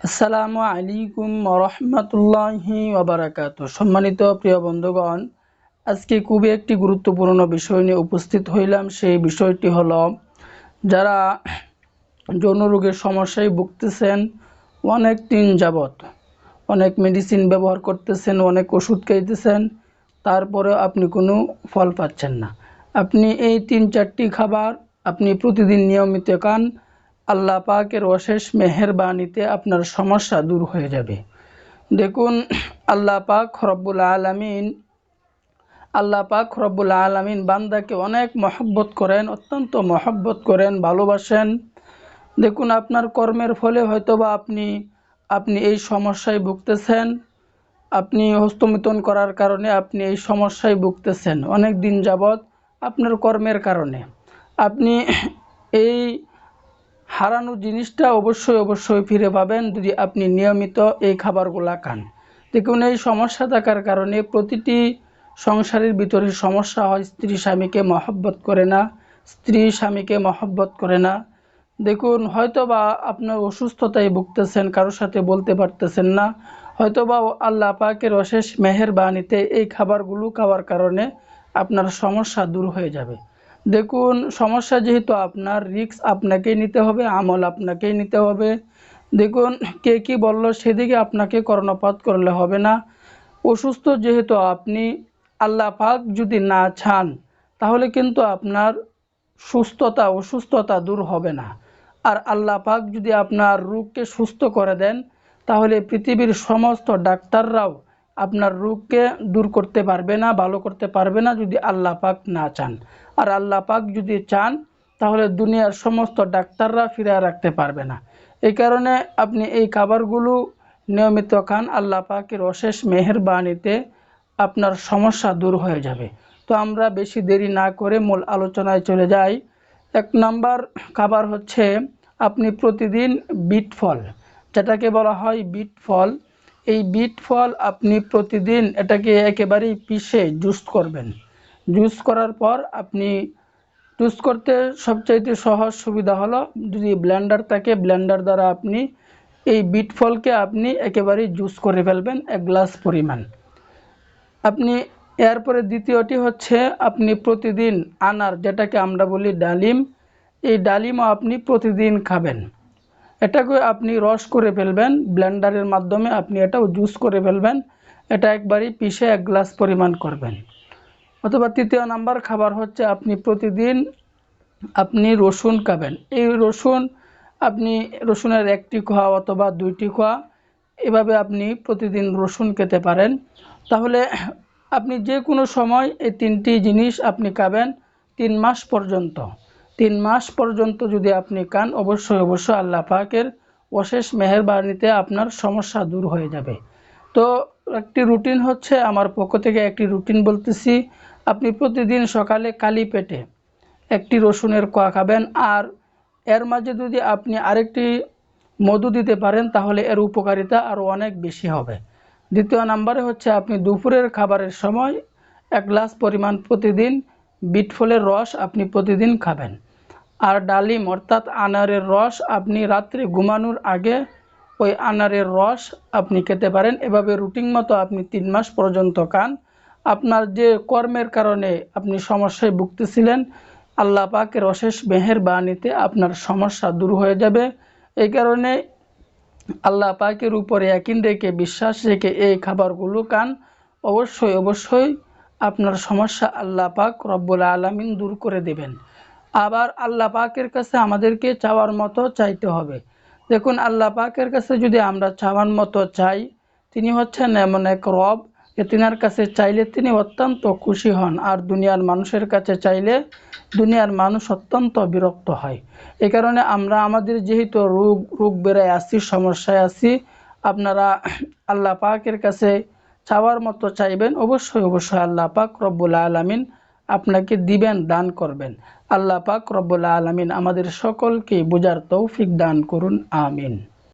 আসসালামু আলাইকুম রহমতুল্লাহি ওবরাকাত সম্মানিত প্রিয় বন্ধুগণ, আজকে খুবই একটি গুরুত্বপূর্ণ বিষয় নিয়ে উপস্থিত হইলাম। সেই বিষয়টি হলো, যারা যৌন রোগের সমস্যায় ভুগতেছেন অনেক দিন যাবত অনেক মেডিসিন ব্যবহার করতেছেন, অনেক ওষুধ খাইতেছেন, তারপরেও আপনি কোনো ফল পাচ্ছেন না। আপনি এই তিন চারটি খাবার আপনি প্রতিদিন নিয়মিত খান আল্লাহ পাকের অশেষ মেহেরবানিতে আপনার সমস্যা দূর হয়ে যাবে। দেখুন, আল্লাহ পাক রব্বুল আলমিন, আল্লাহ পাক রব্বুল আলমিন বান্দাকে অনেক মহব্বত করেন, অত্যন্ত মহব্বত করেন, ভালোবাসেন। দেখুন, আপনার কর্মের ফলে হয়তোবা আপনি আপনি এই সমস্যায় ভুগতেছেন। আপনি হস্তমিতন করার কারণে আপনি এই সমস্যায় ভুগতেছেন অনেক দিন যাবৎ আপনার কর্মের কারণে। আপনি এই হারানো জিনিসটা অবশ্যই অবশ্যই ফিরে পাবেন যদি আপনি নিয়মিত এই খাবারগুলা খান। দেখুন, এই সমস্যা থাকার কারণে প্রতিটি সংসারের ভিতরে সমস্যা হয়। স্ত্রী স্বামীকে মহব্বত করে না, স্ত্রী স্বামীকে মহব্বত করে না। দেখুন হয়তো বা আপনার অসুস্থতায় ভুগতেছেন কারোর সাথে বলতে পারতেছেন না। হয়তো বা আল্লাহ পাকের অশেষ মেহেরবানিতে এই খাবারগুলো খাওয়ার কারণে আপনার সমস্যা দূর হয়ে যাবে। দেখুন, সমস্যা যেহেতু আপনার রিক্স আপনাকেই নিতে হবে, আমল আপনাকেই নিতে হবে। দেখুন, কে কি বলল সেদিকে আপনাকে কর্ণপাত করলে হবে না। অসুস্থ যেহেতু আপনি, আল্লাহ পাক যদি না চান, তাহলে কিন্তু আপনার সুস্থতা, অসুস্থতা দূর হবে না। আর আল্লাহ পাক যদি আপনার রোগকে সুস্থ করে দেন, তাহলে পৃথিবীর সমস্ত ডাক্তাররাও আপনার রোগকে দূর করতে পারবে না, ভালো করতে পারবে না যদি আল্লাহ পাক না চান। আর আল্লাহ পাক যদি চান, তাহলে দুনিয়ার সমস্ত ডাক্তাররা ফিরে রাখতে পারবে না। এই কারণে আপনি এই খাবারগুলো নিয়মিত খান, আল্লাহ পাকের অশেষ মেহরবানিতে আপনার সমস্যা দূর হয়ে যাবে। তো আমরা বেশি দেরি না করে মূল আলোচনায় চলে যাই। এক নাম্বার খাবার হচ্ছে, আপনি প্রতিদিন বিট ফল যেটাকে বলা হয় বিট ফল এই বিট ফল আপনি প্রতিদিন এটাকে একেবারেই পিষে জুস করবেন। জুস করার পর আপনি জুস করতে সবচাইতে সহজ সুবিধা হলো যদি ব্লেন্ডার থাকে, ব্লেন্ডার দ্বারা আপনি এই বিট ফলকে আপনি একেবারেই জুস করে ফেলবেন এক গ্লাস পরিমাণ। আপনি এরপরে দ্বিতীয়টি হচ্ছে আপনি প্রতিদিন আনার, যেটাকে আমরা বলি ডালিম, এই ডালিমও আপনি প্রতিদিন খাবেন। এটাকে আপনি রস করে ফেলবেন ব্লেন্ডারের মাধ্যমে আপনি এটাও জুস করে ফেলবেন, এটা একবারই পিষে এক গ্লাস পরিমাণ করবেন। অথবা তৃতীয় নাম্বার খাবার হচ্ছে আপনি প্রতিদিন আপনি রসুন খাবেন। এই রসুন আপনি, রসুনের একটি খোয়া অথবা দুইটি খোয়া, এভাবে আপনি প্রতিদিন রসুন খেতে পারেন। তাহলে আপনি যে কোনো সময় এই তিনটি জিনিস আপনি খাবেন তিন মাস পর্যন্ত। তিন মাস পর্যন্ত যদি আপনি কান অবশ্যই অবশ্যই আল্লাহ পাকের অশেষ মেহরবানিতে আপনার সমস্যা দূর হয়ে যাবে। তো একটি রুটিন হচ্ছে, আমার পক্ষ থেকে একটি রুটিন বলতেছি, আপনি প্রতিদিন সকালে কালি পেটে একটি রসুনের কোয়া খাবেন, আর এর মাঝে যদি আপনি আরেকটি মধু দিতে পারেন, তাহলে এর উপকারিতা আরও অনেক বেশি হবে। দ্বিতীয় নাম্বারে হচ্ছে, আপনি দুপুরের খাবারের সময় এক গ্লাস পরিমাণ প্রতিদিন বিটফলের রস আপনি প্রতিদিন খাবেন। আর ডালিম, অর্থাৎ আনারের রস, আপনি রাত্রে ঘুমানোর আগে ওই আনারের রস আপনি খেতে পারেন। এভাবে রুটিন মতো আপনি তিন মাস পর্যন্ত খান। আপনার যে কর্মের কারণে আপনি সমস্যায় ভুগতেছিলেন, আল্লাহ পাকের অশেষ মেহের বাণীতে আপনার সমস্যা দূর হয়ে যাবে। এই কারণে আল্লাহ পাকের উপরে একিন রেখে, বিশ্বাস রেখে এই খাবারগুলো খান। অবশ্যই অবশ্যই আপনার সমস্যা আল্লাহ পাক রব্বুল আলমিন দূর করে দেবেন। আবার আল্লাহ পাকের কাছে আমাদেরকে চাওয়ার মতো চাইতে হবে। দেখুন, আল্লাহ পাকের কাছে যদি আমরা চাওয়ার মতো চাই, তিনি হচ্ছেন এমন এক রব যে তিনার কাছে চাইলে তিনি অত্যন্ত খুশি হন আর দুনিয়ার মানুষের কাছে চাইলে দুনিয়ার মানুষ অত্যন্ত বিরক্ত হয়। এ কারণে আমরা আমাদের যেহেতু রোগ রোগ বেড়ায় আসি সমস্যায় আছি, আপনারা আল্লাহ পাকের কাছে চাওয়ার মতো চাইবেন, অবশ্যই অবশ্যই আল্লাহ পাক রব্বুল আলমিন আপনাকে দিবেন, দান করবেন। আল্লাহ পাক রব্বুল আলমিন আমাদের সকলকে বোঝার তৌফিক দান করুন, আমিন।